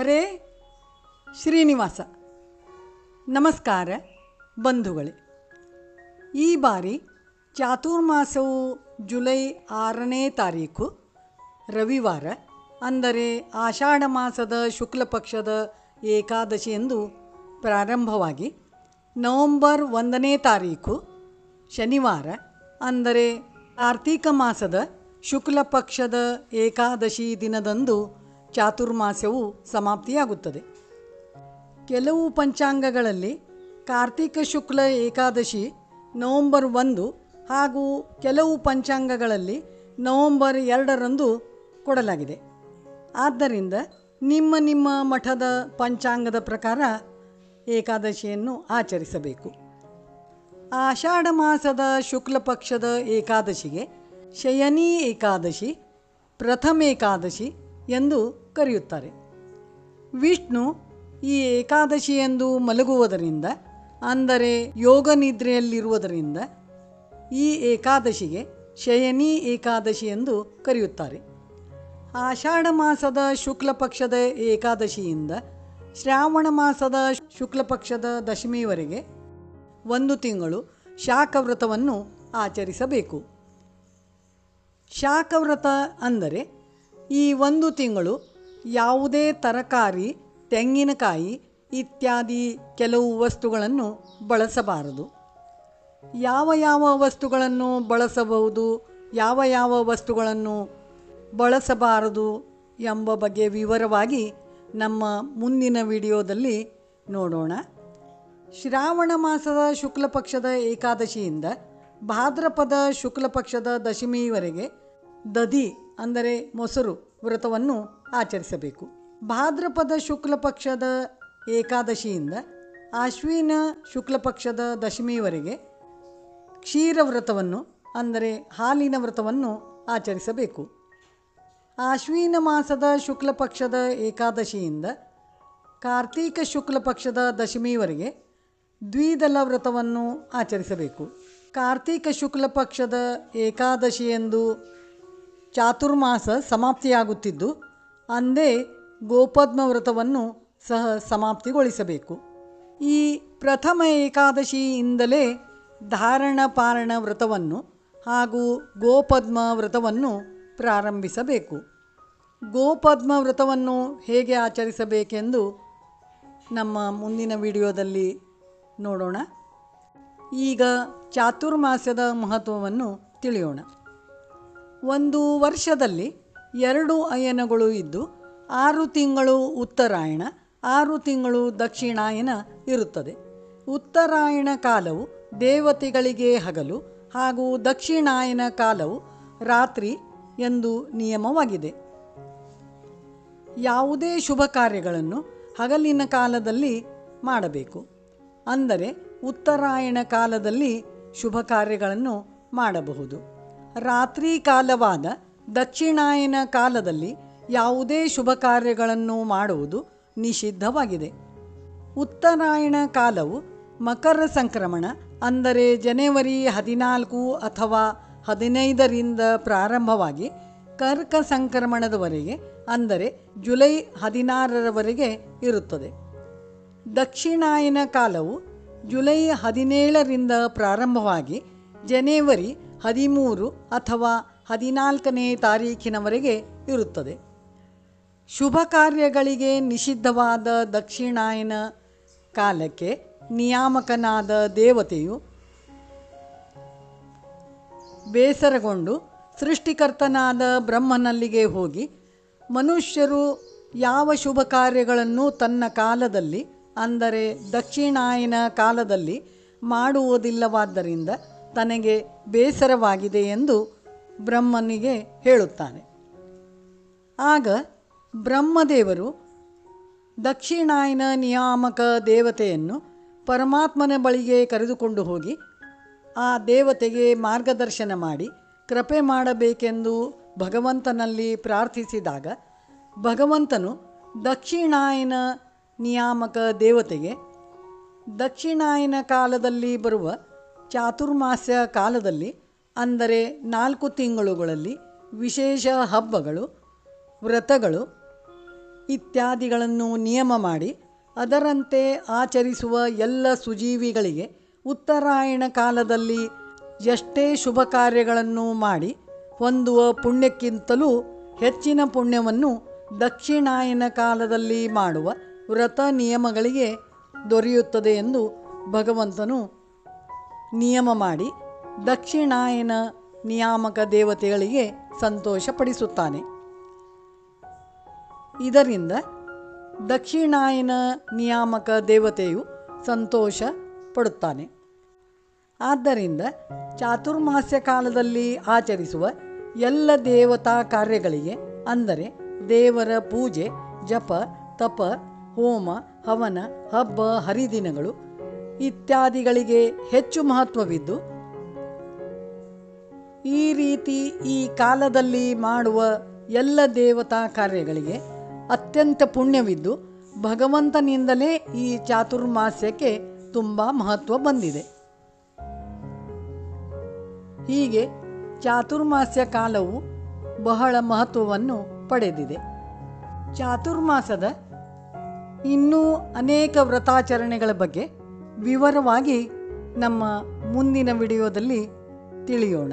ಹರೇ ಶ್ರೀನಿವಾಸ. ನಮಸ್ಕಾರ ಬಂಧುಗಳೇ. ಈ ಬಾರಿ ಚಾತುರ್ಮಾಸವು ಜುಲೈ ಆರನೇ ತಾರೀಕು, ರವಿವಾರ, ಅಂದರೆ ಆಷಾಢ ಮಾಸದ ಶುಕ್ಲ ಪಕ್ಷದ ಏಕಾದಶಿಯಂದು ಪ್ರಾರಂಭವಾಗಿ ನವಂಬರ್ ಒಂದನೇ ತಾರೀಕು, ಶನಿವಾರ, ಅಂದರೆ ಕಾರ್ತೀಕ ಮಾಸದ ಶುಕ್ಲ ಪಕ್ಷದ ಏಕಾದಶಿ ದಿನದಂದು ಚಾತುರ್ಮಾಸ್ಯವು ಸಮಾಪ್ತಿಯಾಗುತ್ತದೆ. ಕೆಲವು ಪಂಚಾಂಗಗಳಲ್ಲಿ ಕಾರ್ತಿಕ ಶುಕ್ಲ ಏಕಾದಶಿ ನವಂಬರ್ ಒಂದು ಹಾಗೂ ಕೆಲವು ಪಂಚಾಂಗಗಳಲ್ಲಿ ನವಂಬರ್ ಎರಡರಂದು ಕೊಡಲಾಗಿದೆ. ಆದ್ದರಿಂದ ನಿಮ್ಮ ನಿಮ್ಮ ಮಠದ ಪಂಚಾಂಗದ ಪ್ರಕಾರ ಏಕಾದಶಿಯನ್ನು ಆಚರಿಸಬೇಕು. ಆಷಾಢ ಮಾಸದ ಶುಕ್ಲ ಪಕ್ಷದ ಏಕಾದಶಿಗೆ ಶಯನಿ ಏಕಾದಶಿ, ಪ್ರಥಮ ಏಕಾದಶಿ ಎಂದು ಕರೆಯುತ್ತಾರೆ. ವಿಷ್ಣು ಈ ಏಕಾದಶಿಯೆಂದು ಮಲಗುವುದರಿಂದ, ಅಂದರೆ ಯೋಗ ನಿದ್ರೆಯಲ್ಲಿರುವುದರಿಂದ, ಈ ಏಕಾದಶಿಗೆ ಶಯನಿ ಏಕಾದಶಿ ಎಂದು ಕರೆಯುತ್ತಾರೆ. ಆಷಾಢ ಮಾಸದ ಶುಕ್ಲ ಪಕ್ಷದ ಏಕಾದಶಿಯಿಂದ ಶ್ರಾವಣ ಮಾಸದ ಶುಕ್ಲ ಪಕ್ಷದ ದಶಮಿವರೆಗೆ ಒಂದು ತಿಂಗಳು ಶಾಖವ್ರತವನ್ನು ಆಚರಿಸಬೇಕು. ಶಾಖವ್ರತ ಅಂದರೆ ಈ ಒಂದು ತಿಂಗಳು ಯಾವುದೇ ತರಕಾರಿ, ತೆಂಗಿನಕಾಯಿ ಇತ್ಯಾದಿ ಕೆಲವು ವಸ್ತುಗಳನ್ನು ಬಳಸಬಾರದು. ಯಾವ ಯಾವ ವಸ್ತುಗಳನ್ನು ಬಳಸಬಹುದು, ಯಾವ ಯಾವ ವಸ್ತುಗಳನ್ನು ಬಳಸಬಾರದು ಎಂಬ ಬಗ್ಗೆ ವಿವರವಾಗಿ ನಮ್ಮ ಮುಂದಿನ ವಿಡಿಯೋದಲ್ಲಿ ನೋಡೋಣ. ಶ್ರಾವಣ ಮಾಸದ ಶುಕ್ಲ ಪಕ್ಷದ ಏಕಾದಶಿಯಿಂದ ಭಾದ್ರಪದ ಶುಕ್ಲ ಪಕ್ಷದ ದಶಮಿವರೆಗೆ ದಧಿ ಅಂದರೆ ಮೊಸರು ವ್ರತವನ್ನು ಆಚರಿಸಬೇಕು. ಭಾದ್ರಪದ ಶುಕ್ಲ ಪಕ್ಷದ ಏಕಾದಶಿಯಿಂದ ಆಶ್ವಿನ ಶುಕ್ಲ ಪಕ್ಷದ ದಶಮಿವರೆಗೆ ಕ್ಷೀರ ವ್ರತವನ್ನು, ಅಂದರೆ ಹಾಲಿನ ವ್ರತವನ್ನು ಆಚರಿಸಬೇಕು. ಆಶ್ವಿನ ಮಾಸದ ಶುಕ್ಲ ಪಕ್ಷದ ಏಕಾದಶಿಯಿಂದ ಕಾರ್ತೀಕ ಶುಕ್ಲ ಪಕ್ಷದ ದಶಮಿವರೆಗೆ ದ್ವಿದಲ ವ್ರತವನ್ನು ಆಚರಿಸಬೇಕು. ಕಾರ್ತೀಕ ಶುಕ್ಲ ಪಕ್ಷದ ಏಕಾದಶಿಯೆಂದು ಚಾತುರ್ಮಾಸ ಸಮಾಪ್ತಿಯಾಗುತ್ತಿದ್ದು, ಅಂದೇ ಗೋಪದ್ಮ ವ್ರತವನ್ನು ಸಹ ಸಮಾಪ್ತಿಗೊಳಿಸಬೇಕು. ಈ ಪ್ರಥಮ ಏಕಾದಶಿಯಿಂದಲೇ ಧಾರಣ ಪಾರಣ ವ್ರತವನ್ನು ಹಾಗೂ ಗೋಪದ್ಮ ವ್ರತವನ್ನು ಪ್ರಾರಂಭಿಸಬೇಕು. ಗೋಪದ್ಮ ವ್ರತವನ್ನು ಹೇಗೆ ಆಚರಿಸಬೇಕೆಂದು ನಮ್ಮ ಮುಂದಿನ ವಿಡಿಯೋದಲ್ಲಿ ನೋಡೋಣ. ಈಗ ಚಾತುರ್ಮಾಸ್ಯದ ಮಹತ್ವವನ್ನು ತಿಳಿಯೋಣ. ಒಂದು ವರ್ಷದಲ್ಲಿ ಎರಡು ಅಯನಗಳು ಇದ್ದು ಆರು ತಿಂಗಳು ಉತ್ತರಾಯಣ, ಆರು ತಿಂಗಳು ದಕ್ಷಿಣಾಯನ ಇರುತ್ತದೆ. ಉತ್ತರಾಯಣ ಕಾಲವು ದೇವತೆಗಳಿಗೆ ಹಗಲು ಹಾಗೂ ದಕ್ಷಿಣಾಯನ ಕಾಲವು ರಾತ್ರಿ ಎಂದು ನಿಯಮವಾಗಿದೆ. ಯಾವುದೇ ಶುಭ ಕಾರ್ಯಗಳನ್ನು ಹಗಲಿನ ಕಾಲದಲ್ಲಿ ಮಾಡಬೇಕು. ಅಂದರೆ ಉತ್ತರಾಯಣ ಕಾಲದಲ್ಲಿ ಶುಭ ಕಾರ್ಯಗಳನ್ನು ಮಾಡಬಹುದು. ರಾತ್ರಿ ಕಾಲವಾದ ದಕ್ಷಿಣಾಯನ ಕಾಲದಲ್ಲಿ ಯಾವುದೇ ಶುಭ ಕಾರ್ಯಗಳನ್ನು ಮಾಡುವುದು ನಿಷಿದ್ಧವಾಗಿದೆ. ಉತ್ತರಾಯಣ ಕಾಲವು ಮಕರ ಸಂಕ್ರಮಣ, ಅಂದರೆ ಜನವರಿ ಹದಿನಾಲ್ಕು ಅಥವಾ ಹದಿನೈದರಿಂದ ಪ್ರಾರಂಭವಾಗಿ ಕರ್ಕ ಸಂಕ್ರಮಣದವರೆಗೆ, ಅಂದರೆ ಜುಲೈ ಹದಿನಾರರವರೆಗೆ ಇರುತ್ತದೆ. ದಕ್ಷಿಣಾಯನ ಕಾಲವು ಜುಲೈ ಹದಿನೇಳರಿಂದ ಪ್ರಾರಂಭವಾಗಿ ಜನವರಿ ಹದಿಮೂರು ಅಥವಾ ಹದಿನಾಲ್ಕನೇ ತಾರೀಖಿನವರೆಗೆ ಇರುತ್ತದೆ. ಶುಭ ಕಾರ್ಯಗಳಿಗೆ ನಿಷಿದ್ಧವಾದ ದಕ್ಷಿಣಾಯನ ಕಾಲಕ್ಕೆ ನಿಯಾಮಕನಾದ ದೇವತೆಯು ಬೇಸರಗೊಂಡು ಸೃಷ್ಟಿಕರ್ತನಾದ ಬ್ರಹ್ಮನಲ್ಲಿಗೆ ಹೋಗಿ ಮನುಷ್ಯರು ಯಾವ ಶುಭ ಕಾರ್ಯಗಳನ್ನು ತನ್ನ ಕಾಲದಲ್ಲಿ, ಅಂದರೆ ದಕ್ಷಿಣಾಯನ ಕಾಲದಲ್ಲಿ ಮಾಡುವುದಿಲ್ಲವಾದ್ದರಿಂದ ತನಗೆ ಬೇಸರವಾಗಿದೆ ಎಂದು ಬ್ರಹ್ಮನಿಗೆ ಹೇಳುತ್ತಾನೆ. ಆಗ ಬ್ರಹ್ಮದೇವರು ದಕ್ಷಿಣಾಯನ ನಿಯಾಮಕ ದೇವತೆಯನ್ನು ಪರಮಾತ್ಮನ ಬಳಿಗೆ ಕರೆದುಕೊಂಡು ಹೋಗಿ ಆ ದೇವತೆಗೆ ಮಾರ್ಗದರ್ಶನ ಮಾಡಿ ಕೃಪೆ ಮಾಡಬೇಕೆಂದು ಭಗವಂತನಲ್ಲಿ ಪ್ರಾರ್ಥಿಸಿದಾಗ ಭಗವಂತನು ದಕ್ಷಿಣಾಯನ ನಿಯಾಮಕ ದೇವತೆಗೆ ದಕ್ಷಿಣಾಯನ ಕಾಲದಲ್ಲಿ ಬರುವ ಚಾತುರ್ಮಾಸ್ಯ ಕಾಲದಲ್ಲಿ, ಅಂದರೆ ನಾಲ್ಕು ತಿಂಗಳುಗಳಲ್ಲಿ, ವಿಶೇಷ ಹಬ್ಬಗಳು, ವ್ರತಗಳು ಇತ್ಯಾದಿಗಳನ್ನು ನಿಯಮ ಮಾಡಿ, ಅದರಂತೆ ಆಚರಿಸುವ ಎಲ್ಲ ಸುಜೀವಿಗಳಿಗೆ ಉತ್ತರಾಯಣ ಕಾಲದಲ್ಲಿ ಎಷ್ಟೇ ಶುಭ ಕಾರ್ಯಗಳನ್ನು ಮಾಡಿ, ಹೊಂದುವ ಪುಣ್ಯಕ್ಕಿಂತಲೂ ಹೆಚ್ಚಿನ ಪುಣ್ಯವನ್ನು ದಕ್ಷಿಣಾಯನ ಕಾಲದಲ್ಲಿ ಮಾಡುವ ವ್ರತ ನಿಯಮಗಳಿಗೆ ದೊರೆಯುತ್ತದೆ ಎಂದು ಭಗವಂತನು ನಿಯಮ ಮಾಡಿ ದಕ್ಷಿಣಾಯನ ನಿಯಾಮಕ ದೇವತೆಗಳಿಗೆ ಸಂತೋಷಪಡಿಸುತ್ತಾನೆ. ಇದರಿಂದ ದಕ್ಷಿಣಾಯನ ನಿಯಾಮಕ ದೇವತೆಯು ಸಂತೋಷ ಪಡುತ್ತಾನೆ ಆದ್ದರಿಂದ ಚಾತುರ್ಮಾಸ್ಯ ಕಾಲದಲ್ಲಿ ಆಚರಿಸುವ ಎಲ್ಲ ದೇವತಾ ಕಾರ್ಯಗಳಿಗೆ ಅಂದರೆ ದೇವರ ಪೂಜೆ, ಜಪ, ತಪ, ಹೋಮ, ಹವನ, ಹಬ್ಬ, ಹರಿದಿನಗಳು ಇತ್ಯಾದಿಗಳಿಗೆ ಹೆಚ್ಚು ಮಹತ್ವವಿದ್ದು, ಈ ರೀತಿ ಈ ಕಾಲದಲ್ಲಿ ಮಾಡುವ ಎಲ್ಲ ದೇವತಾ ಕಾರ್ಯಗಳಿಗೆ ಅತ್ಯಂತ ಪುಣ್ಯವಿದ್ದು, ಭಗವಂತನಿಂದಲೇ ಈ ಚಾತುರ್ಮಾಸ್ಯಕ್ಕೆ ತುಂಬ ಮಹತ್ವ ಬಂದಿದೆ. ಹೀಗೆ ಚಾತುರ್ಮಾಸ್ಯ ಕಾಲವು ಬಹಳ ಮಹತ್ವವನ್ನು ಪಡೆದಿದೆ. ಚಾತುರ್ಮಾಸದ ಇನ್ನೂ ಅನೇಕ ವ್ರತಾಚರಣೆಗಳ ಬಗ್ಗೆ ವಿವರವಾಗಿ ನಮ್ಮ ಮುಂದಿನ ವಿಡಿಯೋದಲ್ಲಿ ತಿಳಿಯೋಣ.